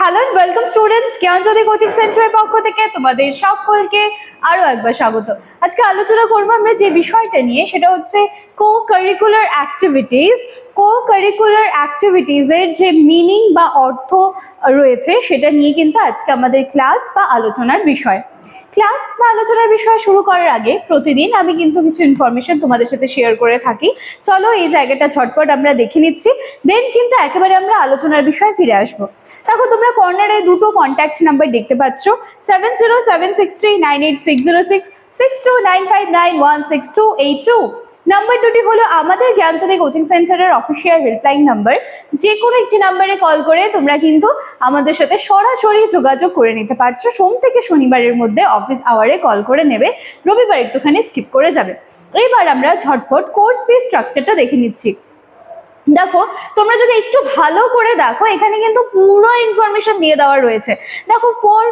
Hello welcome students Gyanjyoti coaching সেন্টারের পক্ষ থেকে তোমাদের সকলকে আরও একবার স্বাগত। আজকে আলোচনা করব আমরা যে বিষয়টা নিয়ে, সেটা হচ্ছে co curricular activities co curricular অ্যাক্টিভিটিসের যে মিনিং বা অর্থ রয়েছে, সেটা নিয়ে কিন্তু আজকে আমাদের ক্লাস বা আলোচনার বিষয়। ক্লাস বা আলোচনার বিষয় শুরু করার আগে প্রতিদিন আমি কিন্তু কিছু ইনফরমেশন তোমাদের সাথে শেয়ার করে থাকি। চলো এই জায়গাটা ঝটপট আমরা দেখে নিচ্ছি। দেন কিন্তু একেবারে আমরা আলোচনার বিষয়ে ফিরে আসব। দেখো, তোমরা কর্নারে দুটো কন্ট্যাক্ট নাম্বার দেখতে পাচ্ছ। Seven zero seven six three nine eight six zero six six two nine five nine one six two eight two number দুটি হলো আমাদের জ্ঞানজ্যোতি কোচিং সেন্টারের অফিসিয়াল হেল্পলাইন নাম্বার যে কোনো একটি নাম্বারে কল করে তোমরা কিন্তু আমাদের সাথে সরাসরি যোগাযোগ করে নিতে পারছ। সোম থেকে শনিবারের মধ্যে অফিস আওয়ারে কল করে নেবে। রবিবার একটুখানি স্কিপ করে যাবে। এবার আমরা ঝটপট কোর্স ফি স্ট্রাকচারটা দেখে নিচ্ছি। দেখো, তোমরা যদি একটু ভালো করে দেখো, এখানে কিন্তু পুরো ইনফরমেশন দিয়ে দেওয়া রয়েছে। দেখো ফর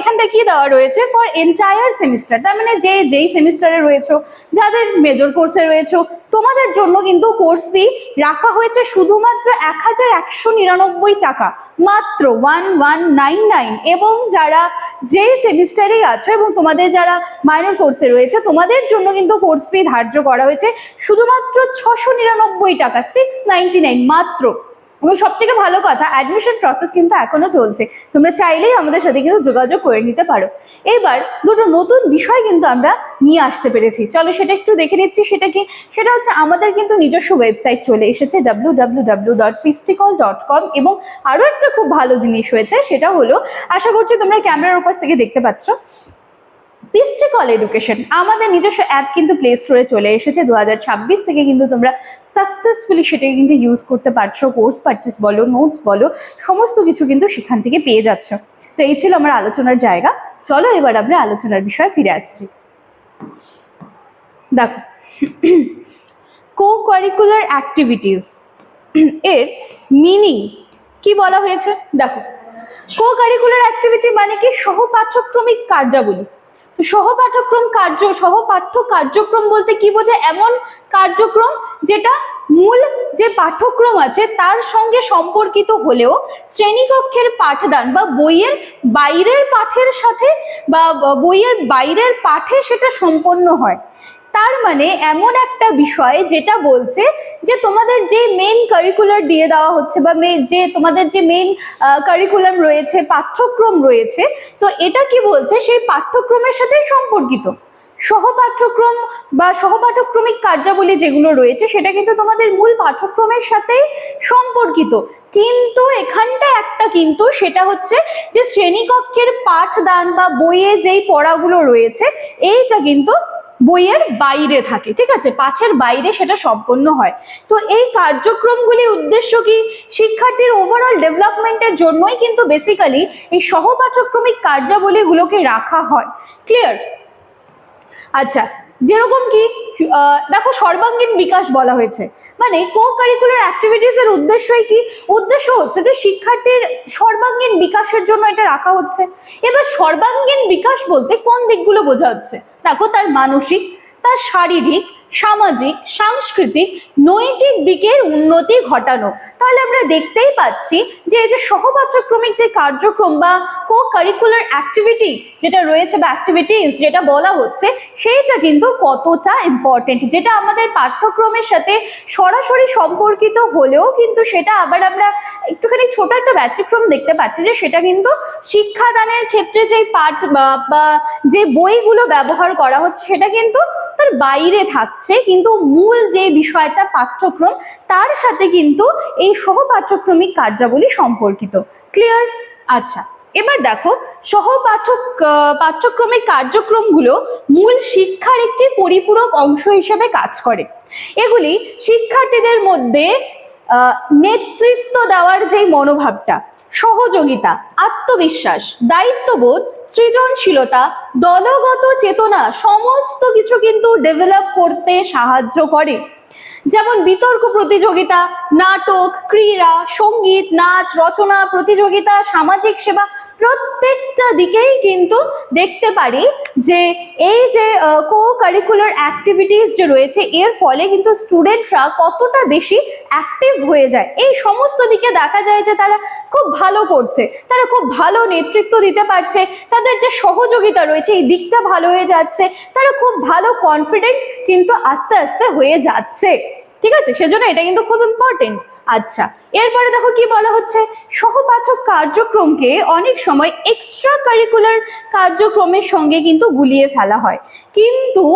এখানটা কি দেওয়া রয়েছে? ফর এন্টায়ার সেমিস্টার তার মানে যে, যেই সেমিস্টারে রয়েছো, যাদের মেজর কোর্সে রয়েছো তোমাদের জন্য কিন্তু কোর্স ফি রাখা হয়েছে শুধুমাত্র এক হাজার একশো নিরানব্বই টাকা, মাত্র ওয়ান ওয়ান নাইন নাইন এবং যারা যেই সেমিস্টারেই আছো এবং তোমাদের যারা মাইনর কোর্সে রয়েছে, তোমাদের জন্য কিন্তু কোর্স ফি ধার্য করা হয়েছে শুধুমাত্র ছশো নিরানব্বই টাকা সিক্স নাইনটি নাইন মাত্র। এবং সব থেকে ভালো কথা অ্যাডমিশন প্রসেস কিন্তু এখনও চলছে। তোমরা চাইলেই আমাদের সাথে কিন্তু যোগাযোগ করে নিতে পারো। এবার দুটো নতুন বিষয় কিন্তু আমরা নিয়ে আসতে পেরেছি। চলো সেটা একটু দেখে নিচ্ছি, সেটা কি? সেটা হচ্ছে আমাদের কিন্তু নিজস্ব ওয়েবসাইট চলে এসেছে ডাব্লিউ ডট পিস্টিকল ডট কম এবং আরও একটা খুব ভালো জিনিস হয়েছে, সেটা হলো, আশা করছি তোমরা ক্যামেরার উপর থেকে দেখতে পাচ্ছ। পিস্টিকল এডুকেশন আমাদের নিজস্ব অ্যাপ কিন্তু প্লে স্টোরে চলে এসেছে। দু হাজার ছাব্বিশ থেকে কিন্তু তোমরা সাকসেসফুলি সেটাকে কিন্তু ইউজ করতে পারছ। কোর্স পারচেস বলো নোটস বলো, সমস্ত কিছু কিন্তু সেখান থেকে পেয়ে যাচ্ছ। তো এই ছিল আমার আলোচনার জায়গা। চলো এবার আমরা আলোচনার বিষয়ে ফিরে আসছি। দেখো কো কারিকুলার অ্যাক্টিভিটিস এর মিনিং কি বলা হয়েছে? দেখো কো কারিকুলার অ্যাক্টিভিটি মানে কি? সহপাঠ্যক্রমিক কার্যাবলী। সহপাঠক্রম কার্য, সহপাঠ্য কার্যক্রম বলতে কি বোঝায়? এমন কার্যক্রম যেটা মূল যে পাঠ্যক্রম আছে তার সঙ্গে সম্পর্কিত হলেও শ্রেণীকক্ষের পাঠদান বা বইয়ের বাইরের পাঠের সাথে বা বইয়ের বাইরের পাঠে সেটা সম্পন্ন হয়। তার মানে এমন একটা বিষয় যেটা বলছে যে তোমাদের যে মেন কারিকুলার দিয়ে দেওয়া হচ্ছে বা যে তোমাদের যে মেন কারিকুলাম রয়েছে, পাঠ্যক্রম রয়েছে, তো এটা কি বলছে? সেই পাঠ্যক্রমের সাথে সম্পর্কিত। সহপাঠ্যক্রম বা সহপাঠক্রমিক কার্যাবলী যেগুলো রয়েছে, সেটা কিন্তু তোমাদের মূল পাঠ্যক্রমের সাথেই সম্পর্কিত। কিন্তু এখানটা একটা কিন্তু, সেটা হচ্ছে যে শ্রেণীকক্ষের পাঠদান বা বইয়ে যেই পড়াগুলো রয়েছে, এইটা কিন্তু বইয়ের বাইরে থাকে, ঠিক আছে? পাঠের বাইরে সেটা সম্পন্ন হয়। তো এই কার্যক্রমগুলির উদ্দেশ্য কি? শিক্ষার্থীর ওভারঅল ডেভেলপমেন্টের জন্যই কিন্তু বেসিক্যালি এই সহপাঠক্রমিক কার্যাবলীগুলোকে রাখা হয়। ক্লিয়ার আচ্ছা যেরকম কি? দেখো সর্বাঙ্গীন বিকাশ বলা হয়েছে। মানে কো কারিকুলার অ্যাক্টিভিটিস এর উদ্দেশ্যই কি? উদ্দেশ্য হচ্ছে যে শিক্ষার্থীর সর্বাঙ্গীন বিকাশের জন্য এটা রাখা হচ্ছে। এবার সর্বাঙ্গীন বিকাশ বলতে কোন দিকগুলো বোঝা হচ্ছে? দেখো, তার মানসিক, তার শারীরিক সামাজিক, সাংস্কৃতিক, নৈতিক দিকের উন্নতি ঘটানো। তাহলে আমরা দেখতেই পাচ্ছি যে এই যে সহপাঠ্যক্রমিক যে কার্যক্রম বা কো কারিকুলার অ্যাক্টিভিটি যেটা রয়েছে বা অ্যাক্টিভিটিস যেটা বলা হচ্ছে, সেইটা কিন্তু কতটা ইম্পর্টেন্ট যেটা আমাদের পাঠ্যক্রমের সাথে সরাসরি সম্পর্কিত হলেও কিন্তু সেটা আবার আমরা একটুখানি ছোট একটা ব্যতিক্রম দেখতে পাচ্ছি যে সেটা কিন্তু শিক্ষাদানের ক্ষেত্রে যে পাঠ বা- বা যে বইগুলো ব্যবহার করা হচ্ছে, সেটা কিন্তু তার বাইরে থাকছে কিন্তু মূল যে বিষয়টা পাঠ্যক্রম তার সাথে কিন্তু এই সহপাঠ্যক্রমিক কার্যাবলী সম্পর্কিত। ক্লিয়ার আচ্ছা এবার দেখো সহপাঠ্য আহ, পাঠ্যক্রমিক কার্যক্রমগুলো মূল শিক্ষার একটি পরিপূরক অংশ হিসেবে কাজ করে। এগুলি শিক্ষার্থীদের মধ্যে নেতৃত্ব দেওয়ার যে মনোভাবটা সহযোগিতা আত্মবিশ্বাস দায়িত্ববোধ সৃজনশীলতা দলগত চেতনা সমস্ত কিছু কিন্তু ডেভেলপ করতে সাহায্য করে। যেমন বিতর্ক প্রতিযোগিতা, নাটক, ক্রীড়া, সংগীত, নাচ, রচনা, প্রতিযোগিতা, সামাজিক সেবা প্রত্যেকটা দিকেই কিন্তু দেখতে পারি যে এই যে কো কারিকুলার অ্যাক্টিভিটিস যে রয়েছে, এর ফলে কিন্তু স্টুডেন্টরা কতটা বেশি অ্যাক্টিভ হয়ে যায়। এই সমস্ত দিকে দেখা যায় যে তারা খুব ভালো করছে, তারা খুব ভালো নেতৃত্ব দিতে পারছে, তাদের যে সহযোগিতা রয়েছে, এই দিকটা ভালো হয়ে যাচ্ছে, তারা খুব ভালো কনফিডেন্ট কিন্তু আস্তে আস্তে হয়ে যাচ্ছে। ঠিক আছে? সেজন্য এটা কিন্তু খুব ইম্পর্টেন্ট আচ্ছা এরপরে দেখো কি বলা হচ্ছে? সহপাঠক কার্যক্রমকে অনেক সময় এক্সট্রা কারিকুলার কার্যক্রমের সঙ্গে কিন্তু গুলিয়ে ফেলা হয়। কিন্তু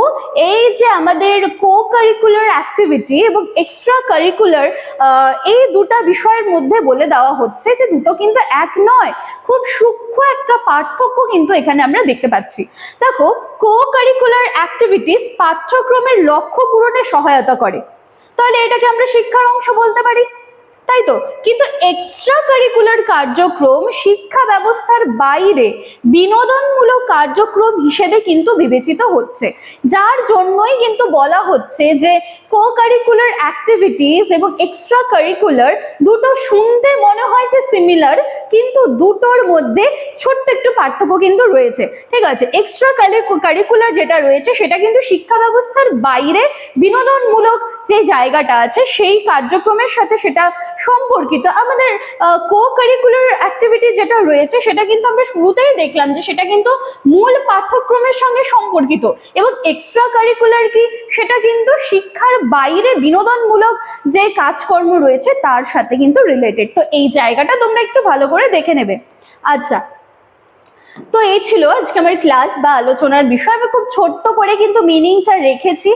এই যে আমাদের কো কারিকুলার অ্যাক্টিভিটি এবং এক্সট্রা কারিকুলার এই দুটা বিষয়ের মধ্যে বলে দেওয়া হচ্ছে যে দুটো কিন্তু এক নয়, খুব সূক্ষ্ম একটা পার্থক্য কিন্তু এখানে আমরা দেখতে পাচ্ছি। দেখো কো কারিকুলার অ্যাক্টিভিটিস পাঠ্যক্রমের লক্ষ্য পূরণে সহায়তা করে। তাহলে এটাকে আমরা শিক্ষার অংশ বলতে পারি? তাই তো কিন্তু এক্সট্রা কারিকুলার কার্যক্রম শিক্ষা ব্যবস্থার বাইরে বিনোদনমূলক কার্যক্রম হিসেবে কিন্তু বিবেচিত হচ্ছে। যার জন্যই কিন্তু বলা হচ্ছে যে কো কারিকুলার অ্যাক্টিভিটিস এবং এক্সট্রা কারিকুলার দুটো শুনতে মনে হয় যে সিমিলার কিন্তু দুটোর মধ্যে ছোট্ট একটু পার্থক্য কিন্তু রয়েছে। ঠিক আছে? এক্সট্রা কারিকুলার যেটা রয়েছে, সেটা কিন্তু শিক্ষা ব্যবস্থার বাইরে বিনোদনমূলক যে জায়গাটা আছে, সেই কার্যক্রমের সাথে সেটা সম্পর্কিত। আমাদের কো কারিকুলার অ্যাক্টিভিটি যেটা রয়েছে, সেটা কিন্তু আমরা শুরুতেই দেখলাম যে সেটা কিন্তু মূল পাঠ্যক্রমের সঙ্গে সম্পর্কিত। এবং এক্সট্রা কারিকুলার কি? সেটা কিন্তু শিক্ষার বাইরে বিনোদনমূলক যে কাজকর্ম রয়েছে, তার সাথে কিন্তু রিলেটেড তো এই জায়গাটা তোমরা একটু ভালো করে দেখে নেবে। আচ্ছা। তো এই ছিল আজকে আমার ক্লাস বা আলোচনার বিষয়। আমি খুব ছোট্ট করে কিন্তু মিনিংটা রেখেছি।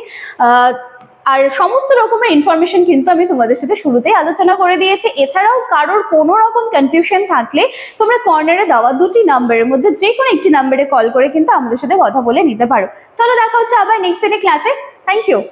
আর সমস্ত রকমের ইনফরমেশন কিন্তু আমি তোমাদের সাথে শুরুতেই আলোচনা করে দিয়েছি। এছাড়াও কারোর কোনো রকম কনফিউশন থাকলে তোমরা কর্নারে দেওয়া দুটি নাম্বারের মধ্যে যে কোনো একটি নাম্বারে কল করে কিন্তু আমাদের সাথে কথা বলে নিতে পারো। চলো দেখা হচ্ছে আবার নেক্সট দিনে ক্লাসে থ্যাংক ইউ